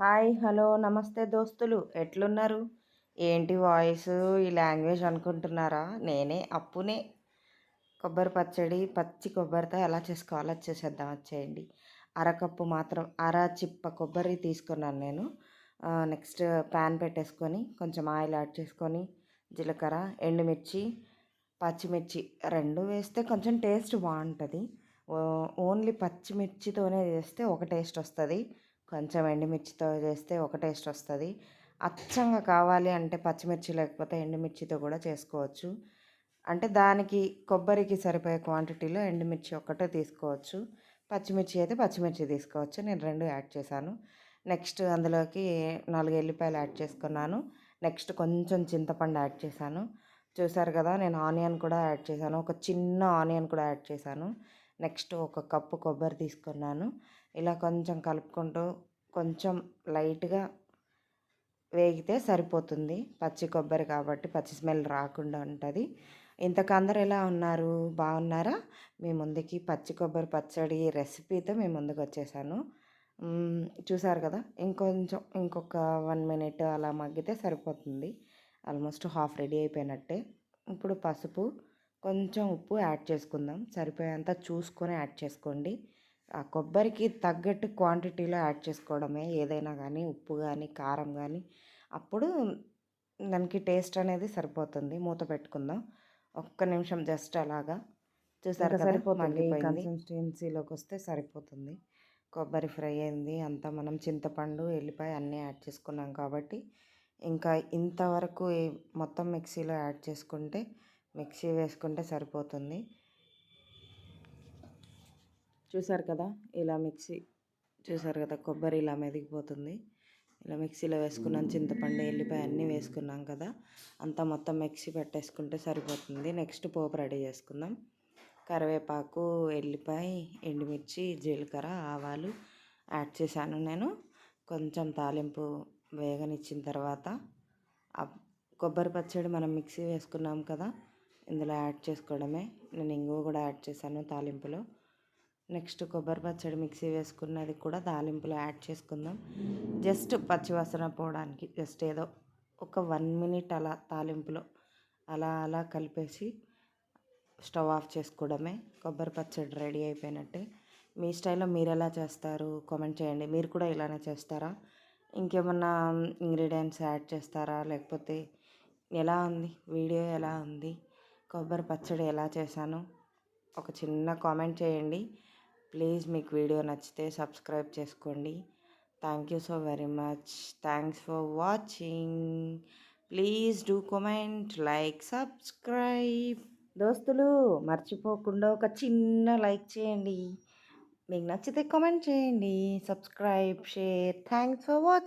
Hi hello నమస్తే దోస్తులు. ఎట్లున్నారు? ఏంటి వాయిస్? ఈ లాంగ్వేజ్ అనుకుంటున్నారా? నేనే అప్పునే కొబ్బరి పచ్చడి పచ్చి కొబ్బరితో ఎలా చేసుకోవాలో చేసేద్దాం. వచ్చేయండి అరకప్పు మాత్రం అర చిప్ప కొబ్బరి తీసుకున్నాను నేను. నెక్స్ట్ ప్యాన్ పెట్టేసుకొని కొంచెం ఆయిల్ యాడ్ చేసుకొని జీలకర్ర ఎండుమిర్చి పచ్చిమిర్చి రెండు వేస్తే కొంచెం టేస్ట్ బాగుంటుంది. ఓన్లీ పచ్చిమిర్చితోనే చేస్తే ఒక టేస్ట్ వస్తుంది. కొంచెం ఎండుమిర్చితో చేస్తే ఒక టేస్ట్ వస్తుంది. అచ్చంగా కావాలి అంటే పచ్చిమిర్చి లేకపోతే ఎండుమిర్చితో కూడా చేసుకోవచ్చు. అంటే దానికి కొబ్బరికి సరిపోయే క్వాంటిటీలో ఎండుమిర్చి ఒక్కటే తీసుకోవచ్చు. పచ్చిమిర్చి అయితే పచ్చిమిర్చి తీసుకోవచ్చు. నేను రెండు యాడ్ చేశాను. నెక్స్ట్ అందులోకి నాలుగు ఎల్లిపాయలు యాడ్ చేసుకున్నాను. నెక్స్ట్ కొంచెం చింతపండు యాడ్ చేశాను. చూసారు కదా నేను ఆనియన్ కూడా యాడ్ చేశాను. ఒక చిన్న ఆనియన్ కూడా యాడ్ చేశాను. నెక్స్ట్ ఒక కప్పు కొబ్బరి తీసుకున్నాను. ఇలా కొంచెం కలుపుకుంటూ కొంచెం లైట్గా వేగితే సరిపోతుంది. పచ్చి కొబ్బరి కాబట్టి పచ్చి స్మెల్ రాకుండా ఉంటుంది. ఇంతకు అందరు ఎలా ఉన్నారు? బాగున్నారా? మీ ముందుకి పచ్చి కొబ్బరి పచ్చడి రెసిపీతో మీ ముందుకు వచ్చేసాను. చూసారు కదా? ఇంకొంచెం ఇంకొక వన్ మినిట్ అలా మగ్గితే సరిపోతుంది. ఆల్మోస్ట్ హాఫ్ రెడీ అయిపోయినట్టే. ఇప్పుడు పసుపు కొంచెం ఉప్పు యాడ్ చేసుకుందాం. సరిపోయేంత చూసుకొని యాడ్ చేసుకోండి. ఆ కొబ్బరికి తగ్గట్టు క్వాంటిటీలో యాడ్ చేసుకోవడమే. ఏదైనా కానీ ఉప్పు కానీ కారం కానీ అప్పుడు దానికి టేస్ట్ అనేది సరిపోతుంది. మూత పెట్టుకుందాం. ఒక్క నిమిషం జస్ట్ అలాగా. చూసారు సరిపోతుంది. కన్సిస్టెన్సీలోకి వస్తే సరిపోతుంది. కొబ్బరి ఫ్రై అయింది. అంతా మనం చింతపండు ఎల్లిపాయ అన్నీ యాడ్ చేసుకున్నాం కాబట్టి ఇంకా ఇంతవరకు మొత్తం మిక్సీలో యాడ్ చేసుకుంటే మిక్సీ వేసుకుంటే సరిపోతుంది. చూసారు కదా ఇలా మిక్సీ చూసారు కదా కొబ్బరి ఇలా మెదిగిపోతుంది. ఇలా మిక్సీలో వేసుకున్నాం చింతపండు ఎల్లిపాయ అన్నీ వేసుకున్నాం కదా అంతా మొత్తం మిక్సీ పెట్టేసుకుంటే సరిపోతుంది. నెక్స్ట్ పోపు రెడీ చేసుకుందాం. కరివేపాకు ఎల్లిపాయ ఎండుమిర్చి జీలకర్ర ఆవాలు యాడ్ చేశాను నేను. కొంచెం తాలింపు వేగనిచ్చిన తర్వాత కొబ్బరి పచ్చడి మనం మిక్సీ వేసుకున్నాం కదా ఇందులో యాడ్ చేసుకోవడమే. నేను ఇంగువ కూడా యాడ్ చేశాను తాలింపులో. నెక్స్ట్ కొబ్బరి పచ్చడి మిక్సీ వేసుకున్నది కూడా తాలింపులో యాడ్ చేసుకుందాం. జస్ట్ పచ్చివాసన పోవడానికి జస్ట్ ఏదో ఒక వన్ మినిట్ అలా తాలింపులో అలా అలా కలిపేసి స్టవ్ ఆఫ్ చేసుకోవడమే. కొబ్బరి పచ్చడి రెడీ అయిపోయినట్టే. మీ స్టైల్లో మీరు ఎలా చేస్తారు కామెంట్ చేయండి. మీరు కూడా ఇలానే చేస్తారా? ఇంకేమన్నా ఇంగ్రీడియంట్స్ యాడ్ చేస్తారా? లేకపోతే ఎలా ఉంది? వీడియో ఎలా ఉంది? కొబ్బరి పచ్చడి ఎలా చేశాను? ఒక చిన్న కామెంట్ చేయండి. ప్లీజ్ మీకు వీడియో నచ్చితే సబ్స్క్రైబ్ చేసుకోండి. Thank you so very much. Thanks for watching. Please do comment like subscribe. దోస్తులు మర్చిపోకుండా ఒక చిన్న లైక్ చేయండి. మీకు నచ్చితే కామెంట్ చేయండి. Subscribe share. Thanks for watching